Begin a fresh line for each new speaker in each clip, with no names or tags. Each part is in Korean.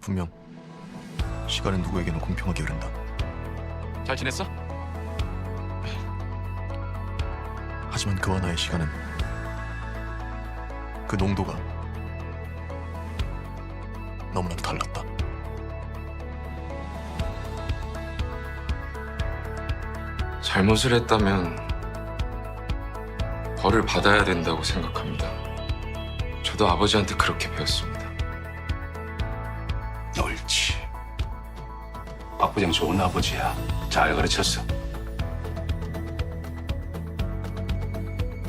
분명 시간은 누구에게나 공평하게 흐른다.
잘 지냈어?
하지만 그와 나의 시간은 그 농도가 너무나도 달랐다.
잘못을 했다면 벌을 받아야 된다고 생각합니다. 저도 아버지한테 그렇게 배웠습니다.
박 부장 좋은 아버지야. 잘 가르쳤어.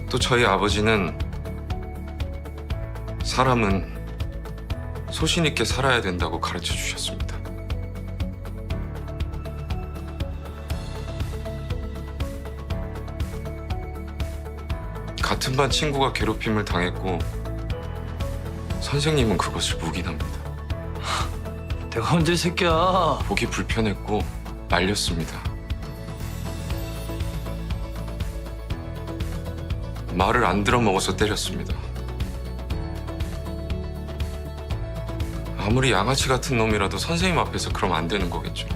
또 저희 아버지는 사람은 소신 있게 살아야 된다고 가르쳐 주셨습니다. 같은 반 친구가 괴롭힘을 당했고 선생님은 그것을 묵인합니다.
내가 언제 이 새끼야?
보기 불편했고 말렸습니다. 말을 안 들어 먹어서 때렸습니다. 아무리 양아치 같은 놈이라도 선생님 앞에서 그럼 안 되는 거겠죠.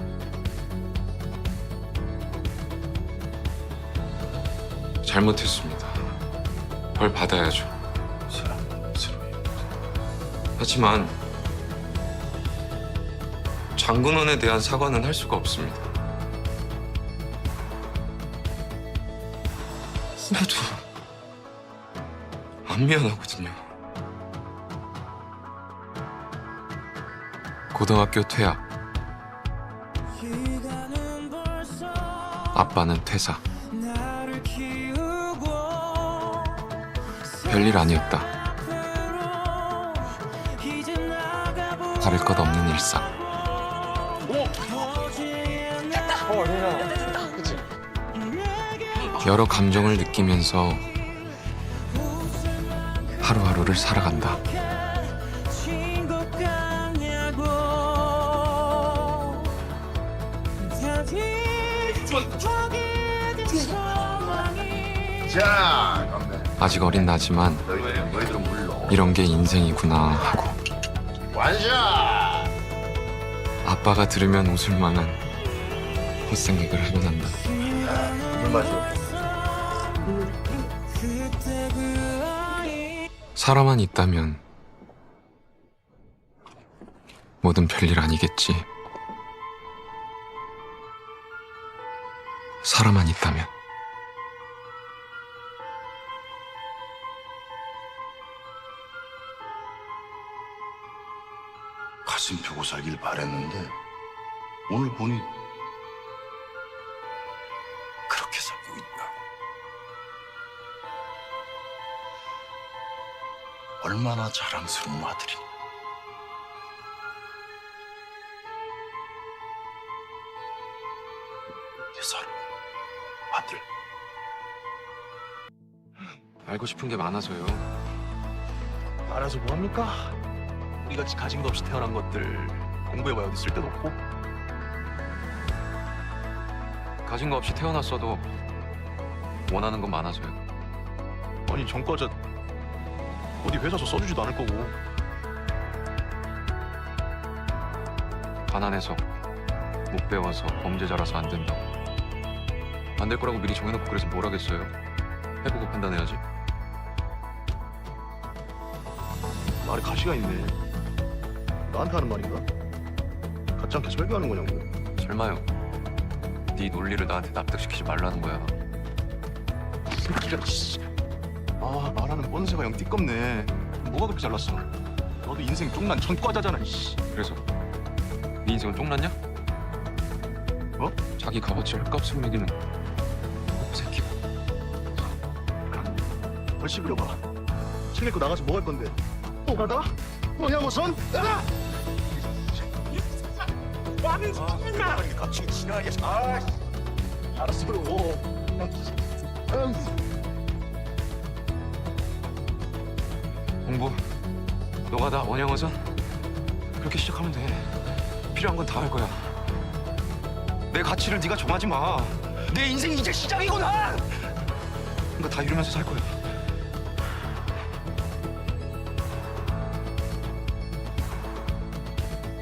잘못했습니다. 벌 받아야죠. 하지만 장군원에 대한 사과는 할 수가 없습니다. 나도 안 미안하거든요. 고등학교 퇴학. 아빠는 퇴사. 별일 아니었다. 다를 것 없는 일상. 여러 감정을 느끼면서 하루하루를 살아간다.
자, 건배.
아직 어린 나지만
너희들은 너희들은 물론
이런 게 인생이구나 하고
완샷.
아빠가 들으면 웃을 만한 헛생각을 하고 난다.
물 마셔.
사람만 있다면 뭐든 별일 아니겠지. 사람만 있다면
가슴 펴고 살길 바랬는데 오늘 보니 얼마나 자랑스러운 아들이니. 예사로 아들.
알고 싶은 게 많아서요.
알아서 뭐합니까? 우리같이 가진 거 없이 태어난 것들 공부해봐야 어디 쓸데도 없고
가진 거 없이 태어났어도 원하는 건 많아서요.
아니 전과자 어디 회사서 써주지도 않을 거고
가난해서 못 배워서 범죄자라서 안 된다고. 안 될 거라고 미리 정해놓고 그래서 뭘 하겠어요? 해보고 판단해야지.
말에 가시가 있네 나한테 하는 말인가? 같지 않게 설교하는 거냐고
설마요. 네 논리를 나한테 납득시키지 말라는 거야.
새끼가 씨. 아 말하는 뻔세가 영 띠껍네. 뭐가 그렇게 잘났어? 너도 인생 쪽난 전과자잖아 이씨.
그래서? 네 인생은 쫑났냐?
어?
자기 값어치 헐값을 매기는 새끼가.
얼씨 그려봐. 책 읽고 나가서 뭐 할 건데? 또 가다? 뭐냐 무슨? 나가! 아, 같이 지나야겠어 아, 알았어
공부? 노가다 원양어선 그렇게 시작하면 돼. 필요한 건 다 할 거야. 내 가치를 네가 정하지 마 내 인생이 이제 시작이구나! 그러니까 다 이루면서 살 거야.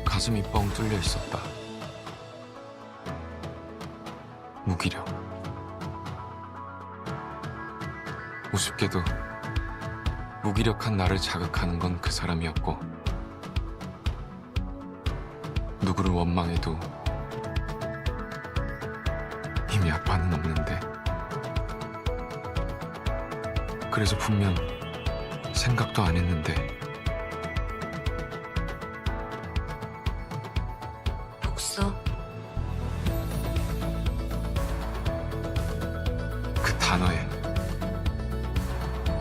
가슴이 뻥 뚫려 있었다. 무기력. 우습게도 무기력한 나를 자극하는 건 그 사람이었고 누구를 원망해도 이미 아빠는 없는데. 그래서 분명 생각도 안 했는데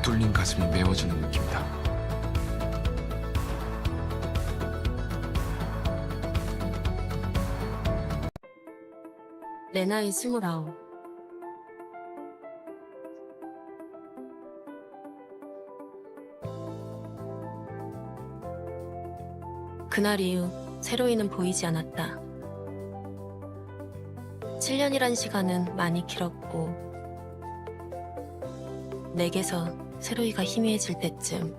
뚫린 가슴이 메워지는 느낌이다.
내 나이 스물아홉. 그날 이후 새로이는 보이지 않았다. 7년이란 시간은 많이 길었고, 내게서 새로이가 희미해질 때쯤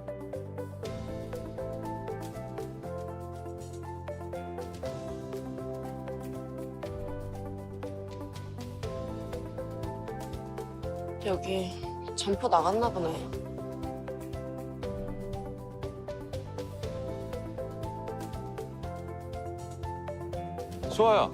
여기 점포 나갔나 보네.
수아야.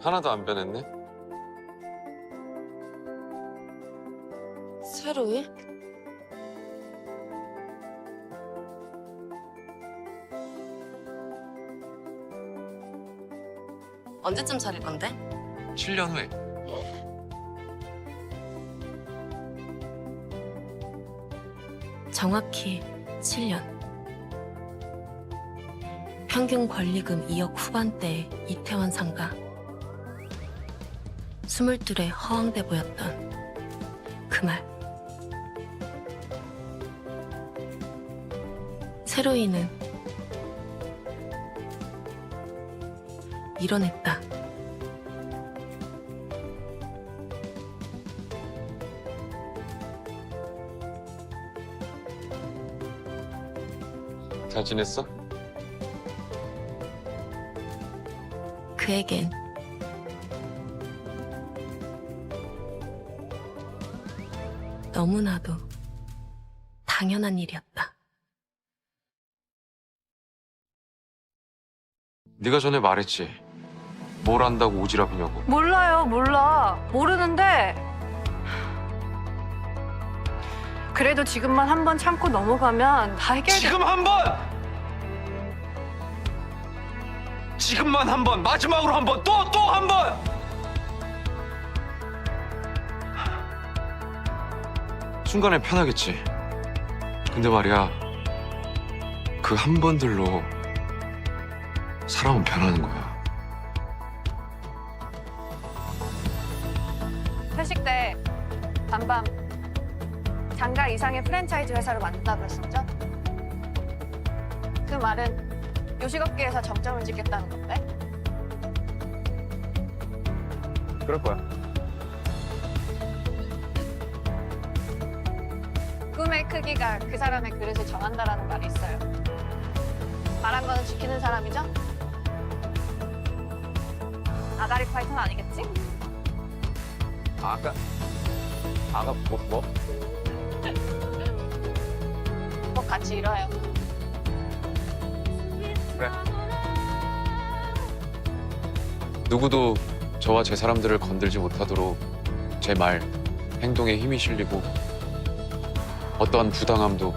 하나도 안 변했네.
새로이? 언제쯤 차릴 건데?
7년 후에
정확히 7년. 평균 권리금 2억 후반대의 이태원 상가. 스물둘에 허황돼 보였던 그 말. 새로이는 밀어냈다.
잘 지냈어?
그에겐 너무나도 당연한 일이었다.
네가 전에 말했지. 뭘 안다고 오지랖이냐고.
몰라요, 몰라. 모르는데. 그래도 지금만 한 번 참고 넘어가면 다 해결돼.
지금 한 번! 지금만 한 번, 마지막으로 한 번, 또, 또 한 번!
순간에 편하겠지. 근데 말이야. 그 한 번들로 사람은 변하는 거야.
회식 때 밤밤 장가 이상의 프랜차이즈 회사를 만든다고 했었죠? 그 말은 요식업계에서 정점을 찍겠다는 건데?
그럴 거야.
꿈의 크기가 그 사람의 그릇을 정한다라는 말이 있어요. 말한 거는 지키는 사람이죠? 아가리 파이터는 아니겠지?
아까, 아까 뭐, 뭐?
꼭 같이 일어요.
누구도 저와 제 사람들을 건들지 못하도록 제 말, 행동에 힘이 실리고 어떠한 부당함도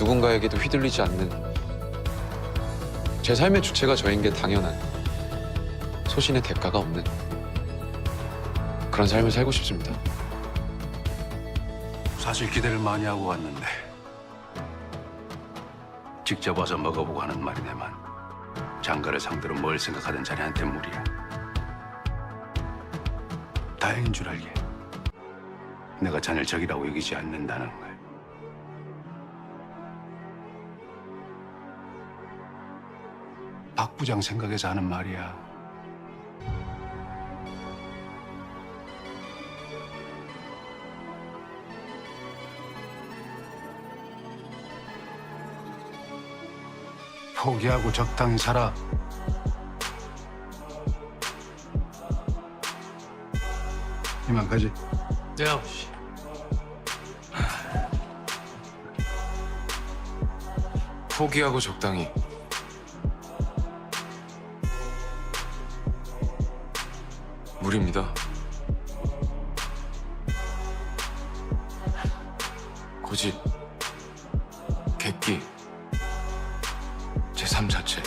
누군가에게도 휘둘리지 않는 제 삶의 주체가 저인 게 당연한 소신의 대가가 없는 그런 삶을 살고 싶습니다.
사실 기대를 많이 하고 왔는데 직접 와서 먹어보고 하는 말이네만 장가를 상대로 뭘 생각하든 자네한테 무리야. 다행인 줄 알게. 내가 자네를 적이라고 여기지 않는다는 걸. 박 부장 생각에서 하는 말이야. 포기하고 적당히 살아. 이만 가지.
네 아버지.
포기하고 적당히. 무리입니다. 고집, 객기, 제삶 자체.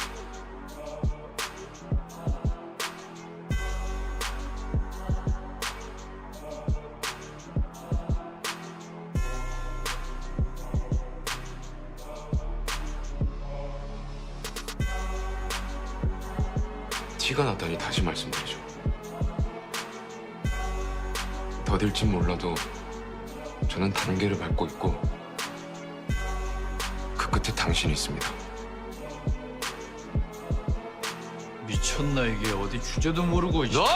티가 났다니 다시 말씀드리죠. 더딜진 몰라도 저는 단계를 밟고 있고 그 끝에 당신이 있습니다.
미쳤나 이게 어디 주제도 모르고. 너!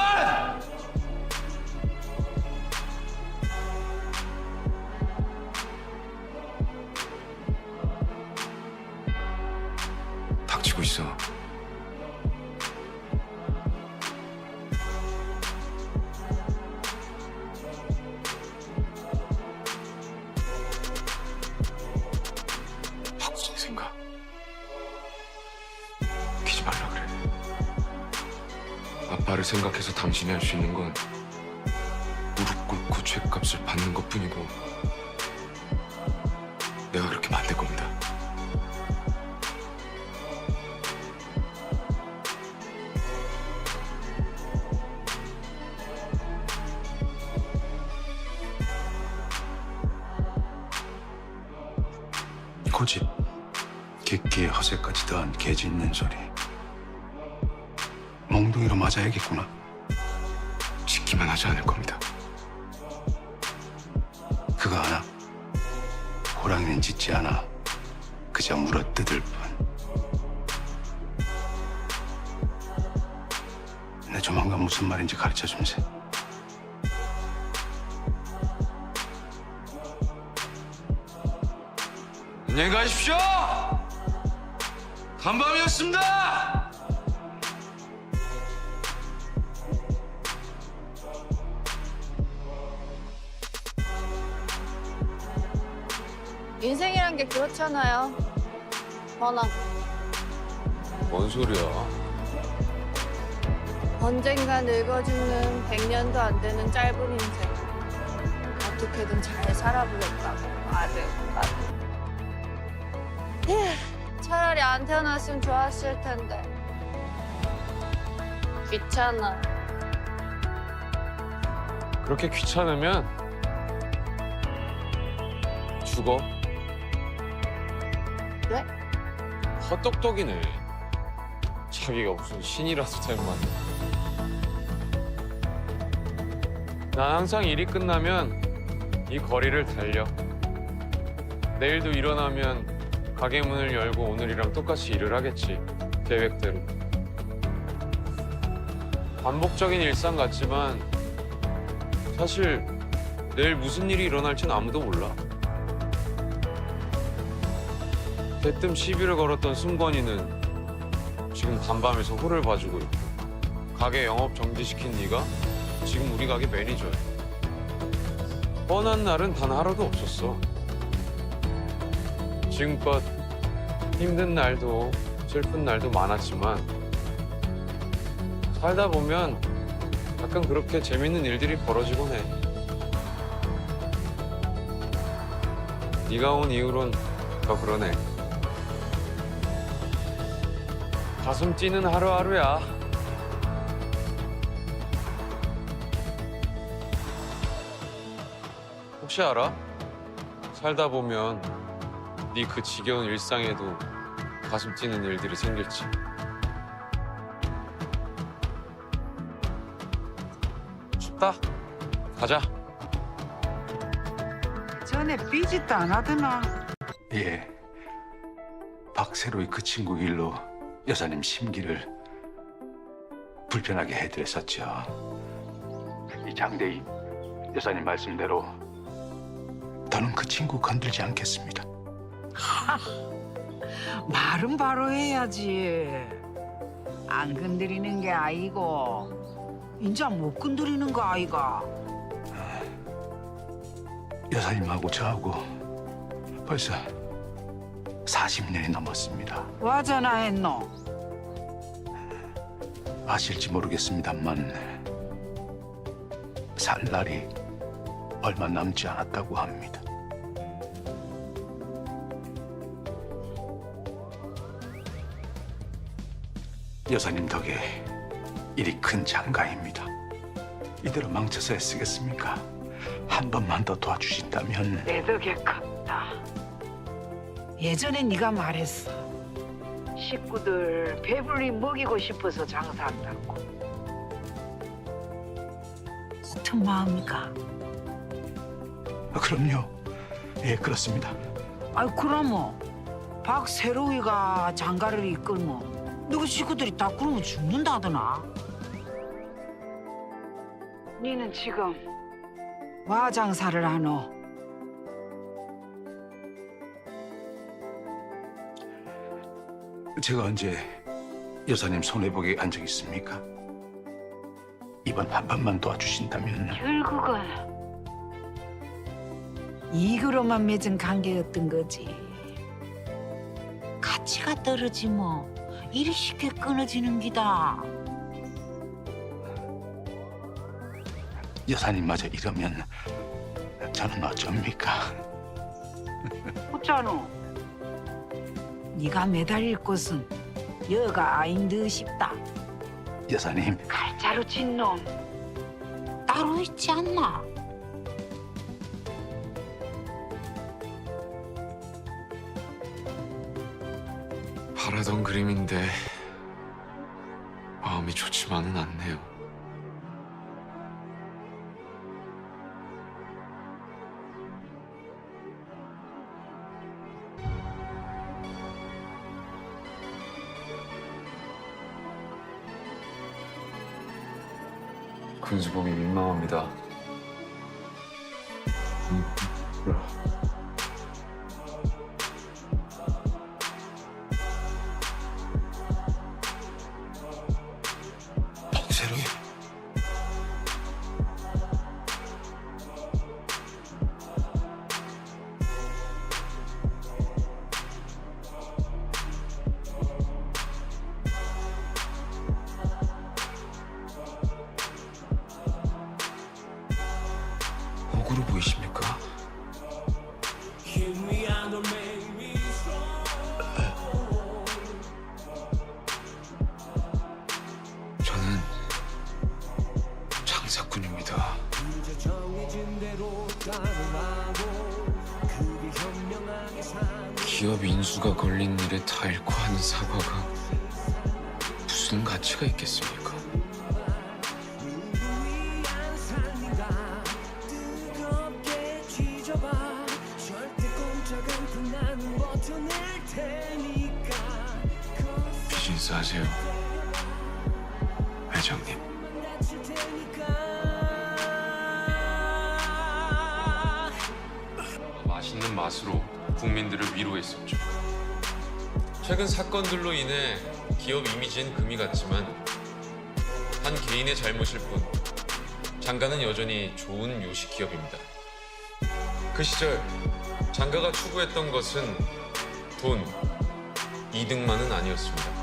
아빠를 생각해서 당신이 할 수 있는 건 무릎 꿇고 죄값을 받는 것 뿐이고 내가 그렇게 만들 겁니다.
고집, 객기에 허세까지 더한 개 짖는 소리. 맞아야겠구나.
지키만 하지 않을 겁니다.
그거 하나. 호랑이는 짖지 않아. 그저 물어뜯을 뿐. 내 조만간 무슨 말인지 가르쳐 줌세.
안녕히 가십시오. 간밤이었습니다.
인생이란 게 그렇잖아요. 뻔하고
뭔 소리야?
언젠가 늙어 죽는 100년도 안 되는 짧은 인생. 어떻게든 잘 살아보겠다고 아득아득. 에휴, 차라리 안 태어났으면 좋았을 텐데. 귀찮아.
그렇게 귀찮으면 죽어. 헛똑똑이네. 자기가 무슨 신이라서 됨만. 난 항상 일이 끝나면 이 거리를 달려. 내일도 일어나면 가게 문을 열고 오늘이랑 똑같이 일을 하겠지. 계획대로. 반복적인 일상 같지만 사실 내일 무슨 일이 일어날지는 아무도 몰라. 대뜸 시비를 걸었던 승권이는 지금 간밤에서 홀을 봐주고 있고 가게 영업 정지시킨 네가 지금 우리 가게 매니저야. 뻔한 날은 단 하루도 없었어. 지금껏 힘든 날도 슬픈 날도 많았지만 살다 보면 가끔 그렇게 재밌는 일들이 벌어지곤 해. 네가 온 이후론 더 그러네. 가슴 뛰는 하루하루야. 혹시 알아?
살다 보면 네 그 지겨운 일상에도 가슴 뛰는 일들이 생길지. 춥다. 가자.
전에 삐짓도 안 하더나.
예. 박세로의 그 친구 일로 여사님 심기를 불편하게 해드렸었죠. 이 장대인 여사님 말씀대로 더는 그 친구 건들지 않겠습니다.
말은 바로 해야지. 안 건드리는 게 아니고 인자 못 건드리는 거 아이가.
여사님하고 저하고 벌써 40년이 넘었습니다.
와잖아 했노.
아실지 모르겠습니다만 살 날이 얼마 남지 않았다고 합니다. 여사님 덕에 일이 큰 장가입니다. 이대로 망쳐서 애쓰겠습니까? 한 번만 더 도와주신다면
내 덕에 컸다. 예전에 네가 말했어. 식구들 배불리 먹이고 싶어서 장사한다고. 같은 마음이가.
아, 그럼요. 예, 그렇습니다.
아이 그러면 박세로이가 장가를 이끌면 너희 식구들이 다 그러면 죽는다더나. 니는 지금 와 장사를 하노?
제가 언제 여사님 손해보게 한 적 있습니까? 이번 한 번만 도와주신다면
결국은 이거로만 맺은 관계였던 거지. 가치가 떨어지면 이리 쉽게 끊어지는 기다.
여사님마저 이러면 저는 어쩝니까?
어쩌노? 네가 매달릴 곳은 여가 아닌 듯 싶다.
여사님
칼자루 친 놈 따로 있지 않나?
바라던 그림인데 마음이 좋지만은 않네요. 군수복이 민망합니다.
박 억울해 보이십니까? 저는 장사꾼입니다. 기업 인수가 걸린 일에 다 잃고 하는 사과가 무슨 가치가 있겠습니까? 비즈니스 하세요, 회장님. 맛있는 맛으로 국민들을 위로했었죠. 최근 사건들로 인해 기업 이미지엔 금이 갔지만 한 개인의 잘못일 뿐 장가는 여전히 좋은 요식 기업입니다. 그 시절 장가가 추구했던 것은 돈, 이득만은 아니었습니다.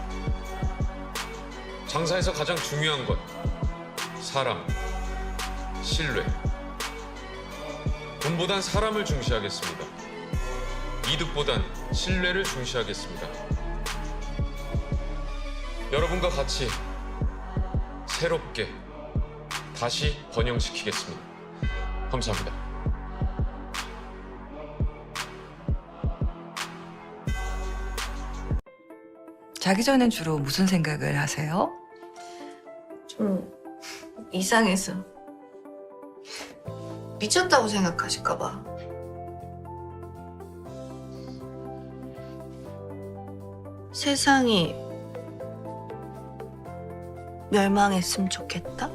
강사에서 가장 중요한 건 사람, 신뢰. 돈보단 사람을 중시하겠습니다. 이득보단 신뢰를 중시하겠습니다. 여러분과 같이 새롭게 다시 번영시키겠습니다. 감사합니다.
자기 전엔 주로 무슨 생각을 하세요?
좀 이상해서 미쳤다고 생각하실까 봐. 세상이 멸망했으면 좋겠다?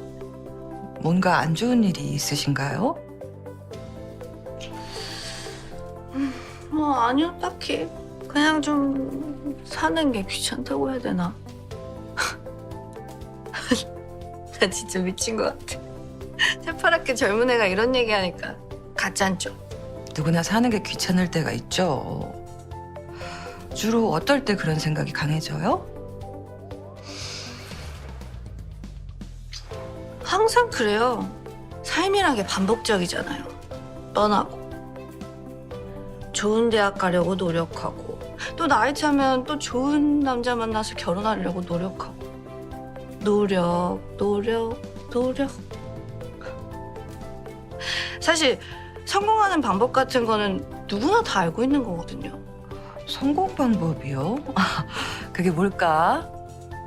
뭔가 안 좋은 일이 있으신가요?
뭐 아니요 딱히 그냥 좀 사는 게 귀찮다고 해야 되나? 나 진짜 미친 것 같아. 새파랗게 젊은 애가 이런 얘기하니까 가짠죠.
누구나 사는 게 귀찮을 때가 있죠. 주로 어떨 때 그런 생각이 강해져요?
항상 그래요. 삶이란 게 반복적이잖아요. 뻔하고. 좋은 대학 가려고 노력하고 또 나이 차면 또 좋은 남자 만나서 결혼하려고 노력하고 노력, 노력, 노력. 사실 성공하는 방법 같은 거는 누구나 다 알고 있는 거거든요.
성공 방법이요? 아, 그게 뭘까?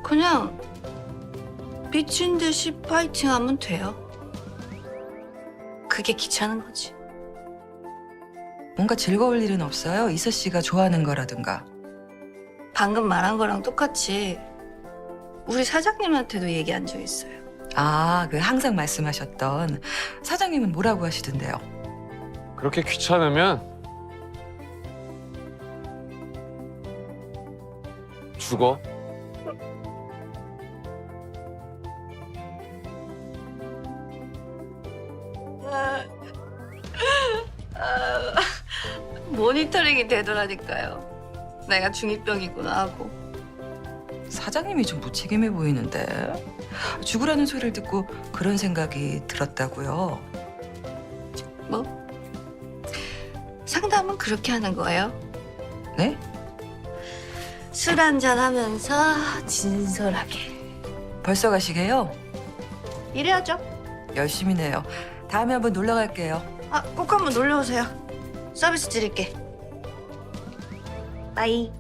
그냥 미친 듯이 파이팅 하면 돼요. 그게 귀찮은 거지.
뭔가 즐거울 일은 없어요? 이서 씨가 좋아하는 거라든가.
방금 말한 거랑 똑같이 우리 사장님한테도 얘기한 적 있어요.
아, 그 항상 말씀하셨던 사장님은 뭐라고 하시던데요?
그렇게 귀찮으면 죽어.
아, 모니터링이 되더라니까요. 내가 중이병이구나 하고.
사장님이 좀 무책임해 보이는데. 죽으라는 소리를 듣고 그런 생각이 들었다고요.
뭐? 상담은 그렇게 하는 거예요.
네?
술 한잔 하면서 진솔하게.
벌써 가시게요?
이래야죠.
열심히네요. 다음에 한번 놀러 갈게요.
아, 꼭 한번 놀러 오세요. 서비스 드릴게. 빠이.